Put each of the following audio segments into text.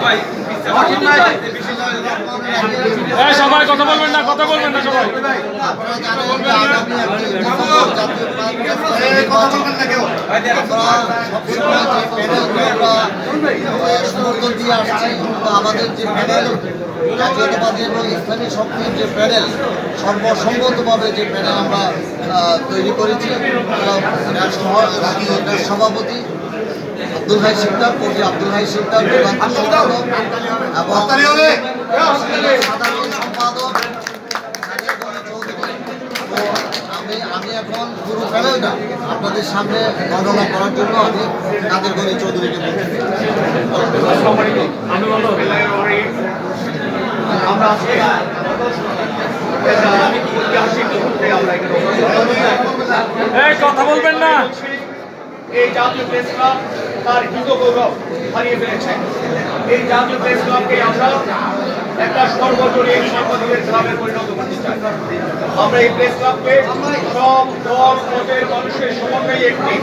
Vai, vai, vai. সবাই কথা বলবেন না, কথা বলবেন না সবাই। আমাদের যে প্যানেল এবং যে প্যানেল সর্বসম্মতভাবে যে প্যানেল আমরা তৈরি করেছি সভাপতি আব্দুল হাই সিকদার কবি আব্দুল হাই সিকদার এবং সাধারণ সম্পাদক আমি আমি এখন পুরো প্যানেলটা আপনাদের সামনে বর্ণনা করার জন্য আমি কাদের গনি চৌধুরীকে আমরা আজকে কথা বলবেন না। এই জাতীয় প্রেস ক্লাব তার হিত গৌরব হারিয়ে ফেলেছে। এই জাতীয় প্রেস ক্লাবকে আমরা একটা সর্বজনীন সর্বজনীন ক্লাবে পরিণত করতে চাই। আমরা এই প্রেস ক্লাবকে সব দল মতের মানুষের সমন্বয়ে একটি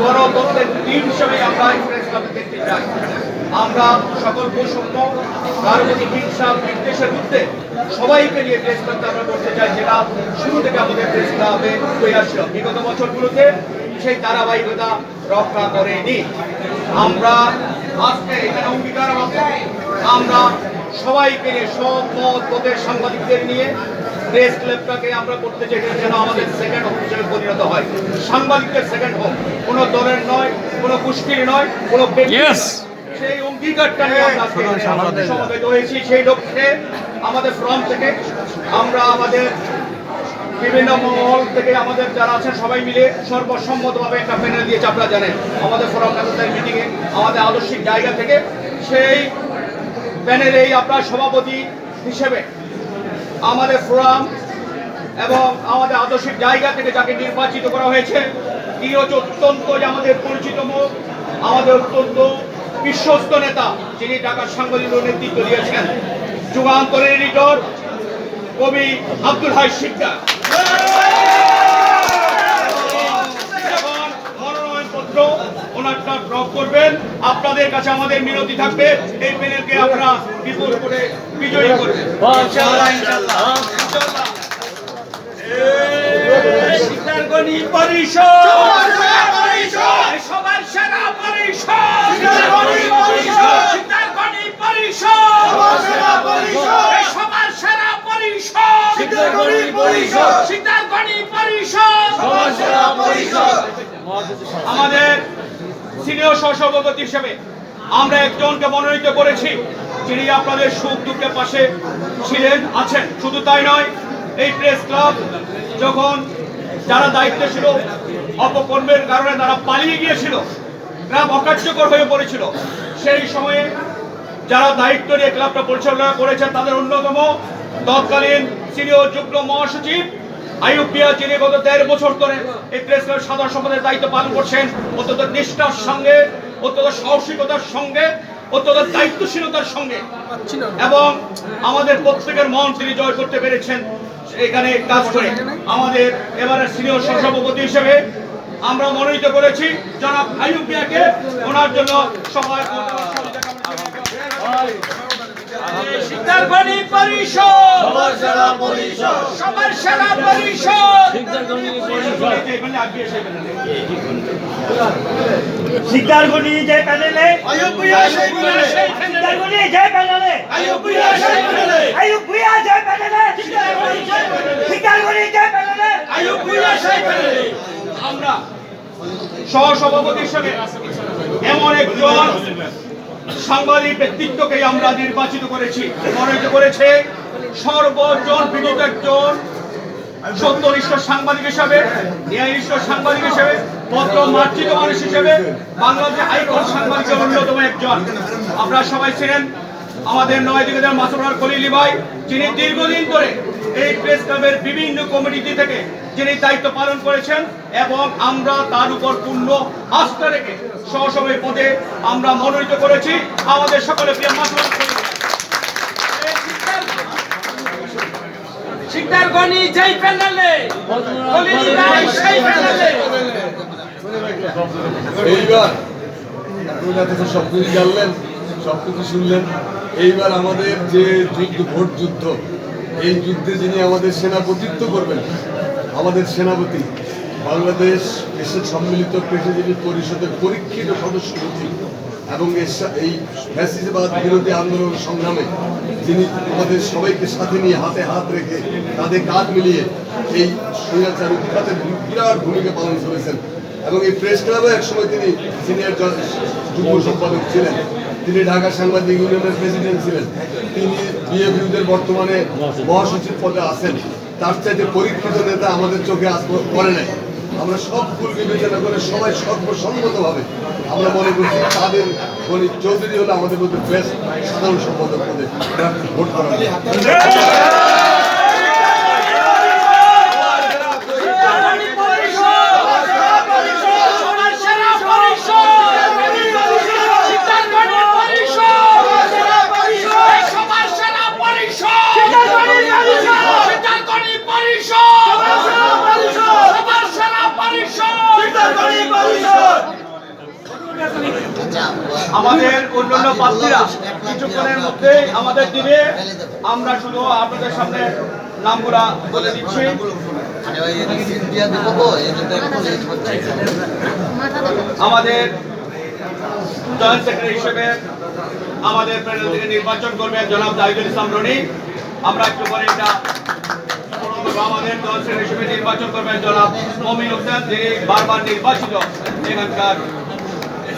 গণতন্ত্রের টিম হিসেবে আমরা এই প্রেস ক্লাবকে দেখতে চাই। আমরা সকল বৈষম্য, রাজনৈতিক হিংসা, বিদ্বেষের মধ্যে সবাইকে নিয়ে প্রেস ক্লাবটা আমরা করতে চাই, যেটা শুরু থেকে আমাদের প্রেস ক্লাবে হয়ে আসছিল। বিগত বছরগুলোতে সেই ধারাবাহিকতা রক্ষা করেনি। আমরা আজকে এখানে অঙ্গীকার আমরা সবাইকে সব মত পথের সাংবাদিকদের নিয়ে প্রেস ক্লাবটাকে আমরা করতে চাই যেন আমাদের সেকেন্ড হোম হিসেবে পরিণত হয়। সাংবাদিকদের সেকেন্ড হোম কোনো দলের নয় কোনো গোষ্ঠীর নয় কোনো! সেই অঙ্গীকারটা নিয়ে আমরা সমবেত হয়েছি। সেই লক্ষ্যে আমাদের ফ্রন্ট থেকে আমরা আমাদের বিভিন্ন মহল থেকে আমাদের যারা আছেন সবাই মিলে সর্বসম্মতভাবে একটা প্যানেল দিয়েছে আপনারা জানেন আমাদের ফোরাম কাউন্সিলের মিটিংয়ে আমাদের আদর্শিক জায়গা থেকে সেই প্যানেলেই আপনার সভাপতি হিসেবে আমাদের ফোরাম এবং আমাদের আদর্শিক জায়গা থেকে যাকে নির্বাচিত করা হয়েছে, তিনি হচ্ছে অত্যন্ত যে আমাদের পরিচিত মুখ, আমাদের অত্যন্ত বিশ্বস্ত নেতা, যিনি ঢাকার সাংবাদিক নেতৃত্ব দিয়েছেন। যুগান্তরের এডিটর কবি আব্দুল হাই শিকদার এবং মনোনয়নপত্র ওনারটা ড্রপ করবেন আপনাদের কাছে আমাদের মিনতি থাকবে এই প্যানেলকে আপনারা বিপুল করে বিজয়ী করবেন ইনশাআল্লাহ, ইনশাআল্লাহ, ইনশাআল্লাহ। শিকারগণি পরিষদ। সবার সেরা পরিষদ। শিকারগণি পরিষদ। শিকারগণি পরিষদ। এই সবার সেরা পরিষদ। শিকারগণি পরিষদ। শিকারগণি পরিষদ। আমাদের সিনিয়র সহসভাপতি হিসেবে আমরা একজনকে মনোনীত করেছি। যিনি আপনাদের সুখ দুঃখের পাশে ছিলেন, আছেন। শুধু তাই নয়, এই প্রেস ক্লাব যখন যারা দায়িত্ব ছিল, অপকর্মের কারণে তারা পালিয়ে গিয়েছিল ক্লাব অকার্যকর হয়ে পড়েছিল, সেই সময়ে যারা দায়িত্ব নিয়ে ক্লাবটা পরিচালনা করেছেন, তাদের অন্যতম তৎকালীন সিনিয়র যুগ্ম মহাসচিব আইয়ুব পিয়া যিনি গত দেড় বছর ধরে এই প্রেস ক্লাবের সাধারণ সম্পাদকের দায়িত্ব পালন করছেন, অত্যন্ত নিষ্ঠার সঙ্গে, অত্যন্ত সাহসিকতার সঙ্গে, অত্যন্ত দায়িত্বশীলতার সঙ্গে, এবং আমাদের প্রত্যেকের মন তিনি জয় করতে পেরেছেন এখানে কাজ করে। আমাদের এবারের সিনিয়র সহসভাপতি হিসেবে আমরা মনোনীত করেছি জনাব আইয়ুব পিয়াকে ওনার জন্য সবাই শিকারগণি পরিষদ। সবার সেরা পরিষদ। সবার সেরা পরিষদ। শিকারগুলি যে প্যানেলে শিকারগুলি যে প্যানেলে আয়ুব ভুইয়া যে প্যানেলে যে প্যানেলে। আমরা সহসভাপতি হিসেবে এমন একজন সাংবাদিক ব্যক্তিত্বকে আমরা নির্বাচিত করেছি। মনোনীত করেছে সর্বজন বিনীত একজন সত্যনিষ্ঠ সাংবাদিক হিসাবে ন্যায়নিষ্ঠ সাংবাদিক হিসেবে পত্র মার্জিত মানুষ হিসেবে বাংলাদেশ আইকন সাংবাদিকের অন্যতম একজন। আপনারা সবাই ছিলেন আমাদের নয় দিকের মাসুরার খলিলি ভাই, যিনি দীর্ঘদিন ধরে এই প্রেস ক্লাবের বিভিন্ন কমিটি থেকে যিনি দায়িত্ব পালন করেছেন এবং আমরা তার উপর পূর্ণ আস্থা রেখে সহসভাপতি পদে আমরা মনোনীত করেছি। আমাদের সকলে প্রিয় মাসুল শিকদার গনি যেই প্যানেলে গলিনি নাই সেই প্যানেলে। এইবার আপনারা তো সবকিছু জানলেন সবকিছু শুনলেন। এইবার আমাদের যে যুদ্ধ ভোট যুদ্ধ এই যুদ্ধে যিনি আমাদের সেনাপতিত্ব করবেন আমাদের সেনাপতি, বাংলাদেশ দেশের সম্মিলিত পেশাজীবী পরিষদের পরীক্ষিত সদস্য প্রতি এবং এই ফ্যাসিবাদ বিরোধী আন্দোলন সংগ্রামে তিনি আমাদের সবাইকে সাথে নিয়ে হাতে হাত রেখে তাদের কাঁধ মিলিয়ে এই স্বৈরাচার উৎখাতে বিরাট ভূমিকা পালন করেছেন। এবং এই প্রেস ক্লাবে একসময় তিনি সিনিয়র যুগ্ম সম্পাদক ছিলেন। তিনি ঢাকা সাংবাদিক ইউনিয়নের প্রেসিডেন্ট ছিলেন। তিনি বিএবিউদের বর্তমানে মহাসচিব পদে আছেন। তার চাইতে পরীক্ষিত নেতা আমাদের চোখে আজ পড়ে নাই। আমরা সব ভুল বিবেচনা করে সবাই সর্বসম্মতভাবে আমরা মনে করছি তাদের গণিত চৌধুরী হলো আমাদের মধ্যে বেস্ট সাধারণ সম্পাদক পদে ভোট করা হবে। সবার সেরা পরিষদ শিকদার গনি পরিষদ এই সবার সেরা পরিষদ শিকদার গনি পরিষদ সবার সেরা পরিষদ আচ্ছা আমাদের অন্যান্য প্রার্থীরা কিছুক্ষণের মধ্যে আমাদের দিবে আমরা শুধু আপনাদের সামনে নামগুলা বলে দিচ্ছি। আমাদের জয়েন্ট সেক্রেটারি হিসেবে আমাদের প্যানেল থেকে নির্বাচন করবেন জনাব জাহিদুল ইসলাম রনি। আমরা একটু পরে এটা আমাদের জয়েন্ট সেক্রেটারি হিসেবে নির্বাচন করবেন জনাব মমিন হোসেন, যিনি বারবার নির্বাচিত এখানকার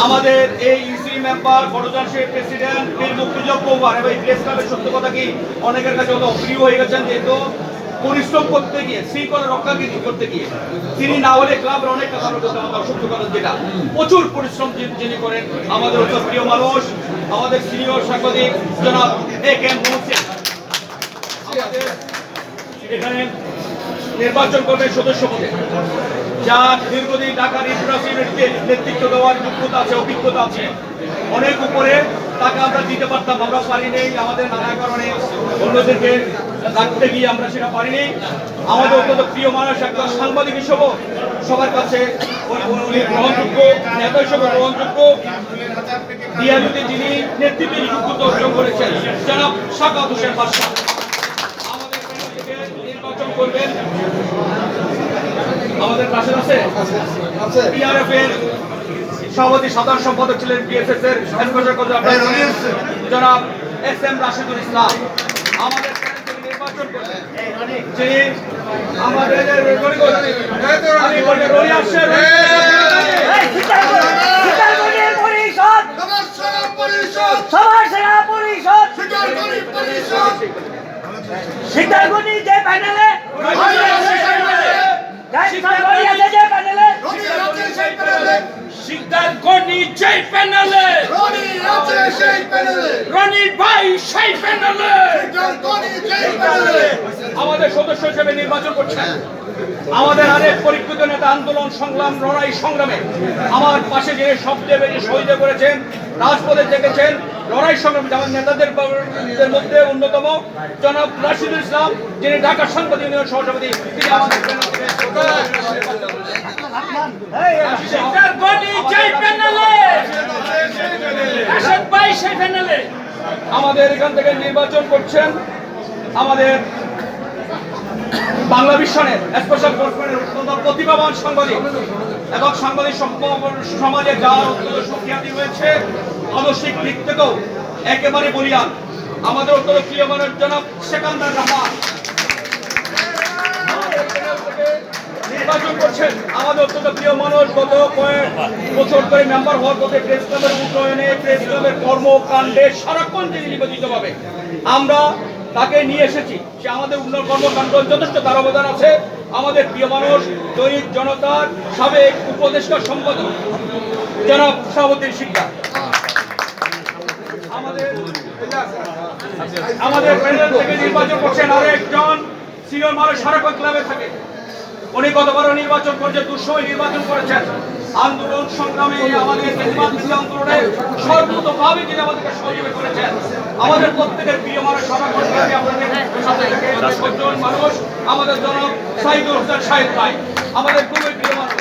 আমাদের এই ইসি মেম্বার বড়জন শেখ প্রেসিডেন্ট বীর মুক্তিযোগ পৌবার এবং প্রেস ক্লাবের সত্য কথা কি? অনেকের কাছে অত অপ্রিয় হয়ে গেছেন, যেহেতু পরিশ্রম করতে গিয়ে শৃঙ্খলা রক্ষাকৃতি করতে গিয়ে, তিনি না হলে ক্লাবের অনেক কথা সত্য কথা যেটা। প্রচুর পরিশ্রম যিনি- করেন, আমাদের অত প্রিয় মানুষ, আমাদের সিনিয়র সাংবাদিক জনাব এ কে এখানে নির্বাচন করবে সদস্য পদে। যার দীর্ঘদিন ঢাকা ইউনিভার্সিটিতে নেতৃত্ব দেওয়ার যোগ্যতা আছে, অভিজ্ঞতা আছে। অনেক উপরে তাকে আমরা দিতে পারতাম, আমরা পারিনি, আমাদের নানা কারণে অন্যদেরকে রাখতে গিয়ে আমরা সেটা পারিনি। আমাদের অত্যন্ত প্রিয় মানুষ একজন সাংবাদিক হিসেবেও সবার কাছে গ্রহণযোগ্য, নেতা হিসেবে গ্রহণযোগ্য। ডিআইউতে যিনি নেতৃত্বের যোগ্যতা অর্জন করেছেন, জনাব শাকাত হোসেন বাদশাহ আমাদের নির্বাচন করবেন। আমাদের পাশে আছে পিআরএফ এর সভাপতি সাধারণ সম্পাদক ছিলেন বিএসএস এর কর্মকর্তা জনাব এস এম রাশিদুল ইসলাম। আমাদের প্যানেল নির্বাচন করবেন যিনি আমাদের রনি। করবেন। রনি শিকদার গনি প্যানেলে। প্যানেলে। যেই প্যানেলে। আমাদের সদস্য হিসেবে নির্বাচন করছেন। আমাদের আরেক পরীক্ষিত নেতা আন্দোলন সংগ্রাম লড়াই সংগ্রামে। আমার পাশে যে সবচেয়ে বেশি শহীদ করেছেন রাজপথে জেগেছেন লড়াই সংগ্রামে আমার নেতাদের দের মধ্যে অন্যতম জনাব রাশিদুল ইসলাম, যিনি ঢাকা সাংবাদিক ইউনিয়ন সহসভাপতি, তিনি আমাদের আমাদের এখান থেকে নির্বাচন করছেন আমাদের বাংলা মিশনের স্পেশাল ফোর্সম্যানের অত্যন্ত প্রতিভাবান সাংবাদিক। এবং সাংবাদিক সম- সমাজে যার অত্যন্ত সুখ্যাতি রয়েছে মানসিক দিক থেকেও একেবারে বলিয়ান। আমাদের অত্যন্ত প্রিয় মানুষ জনাব সেকান্দার রহমান। থেকে নির্বাচন করছেন আমাদের অত্যন্ত প্রিয় মানুষ, গত কয়েক বছর ধরে মেম্বার হওয়ার পথে প্রেস ক্লাবের উন্নয়নে প্রেস ক্লাবের কর্মকাণ্ডে সারাক্ষণ তিনি নিবেদিত পাবে আমরা তাকে নিয়ে এসেছি। সে আমাদের উন্নয়ন কর্মকাণ্ড যথেষ্ট তার অবদান আছে। আমাদের প্রিয় মানুষ দৈনিক জনতার সাবেক উপদেষ্টা সম্পাদক, জনাব শিকদার। আমাদের আমাদের প্যানেল থেকে নির্বাচন করছেন আরেকজন সিনিয়র মানুষ সারাক্ষণ ক্লাবে থাকে। উনি গতবারও নির্বাচন করছে দুঃসময় নির্বাচন করেছেন। আন্দোলন সংগ্রামে আমাদের আন্দোলনে সর্বতভাবে যিনি আমাদেরকে সহযোগিতা করেছেন। আমাদের প্রত্যেকের প্রিয় মানুষ সারাক্ষণ ক্লাবে মানুষ আমাদের জনক সাইদুল হোসেন সাহেব ভাই আমাদের খুবই প্রিয় মানুষ।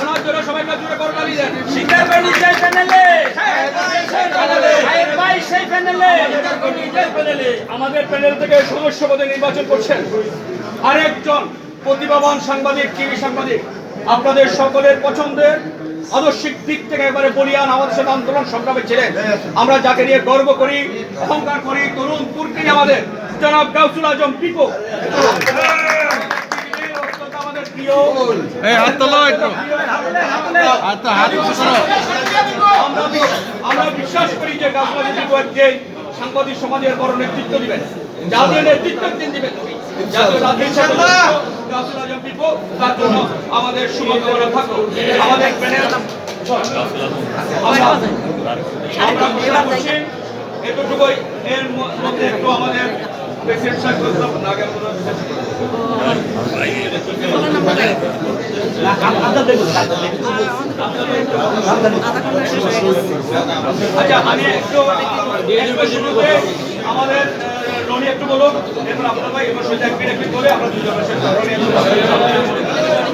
ওনার জন্য সবাইকে জুড়ে করতালি দেন শিকার বাড়ি সেই প্যানেলে ভাইয়ের ভাই সেই প্যানেলে আমাদের প্যানেল থেকে সদস্য পদে নির্বাচন করছেন আরেকজন প্রতিভাবান সাংবাদিক টিভি সাংবাদিক। আপনাদের সকলের পছন্দের আদর্শিক দিক থেকে এবারে বলিয়ান আমাদের সাথে আন্দোলন সংগ্রামে ছিলেন। আমরা যাকে নিয়ে গর্ব করি অহংকার করি তরুণ তুর্কি আমাদের। জনাব গাউসুল আজম পিপো। আমাদের প্রিয় আমরা বিশ্বাস করি যে দিব একদিন সাংবাদিক সমাজের বড় নেতৃত্ব দিবেন। জাতীয় নেতৃত্ব একদিন দিবেন। আমাদের শুভকামনা আমাদের এতটুকুই। এর মধ্যে একটু আমাদের আচ্ছা আমি একটু আমাদের রনি একটু বলুন। এরপর আপনার ভাই এবার সোজা একটু করে আমরা দুজনের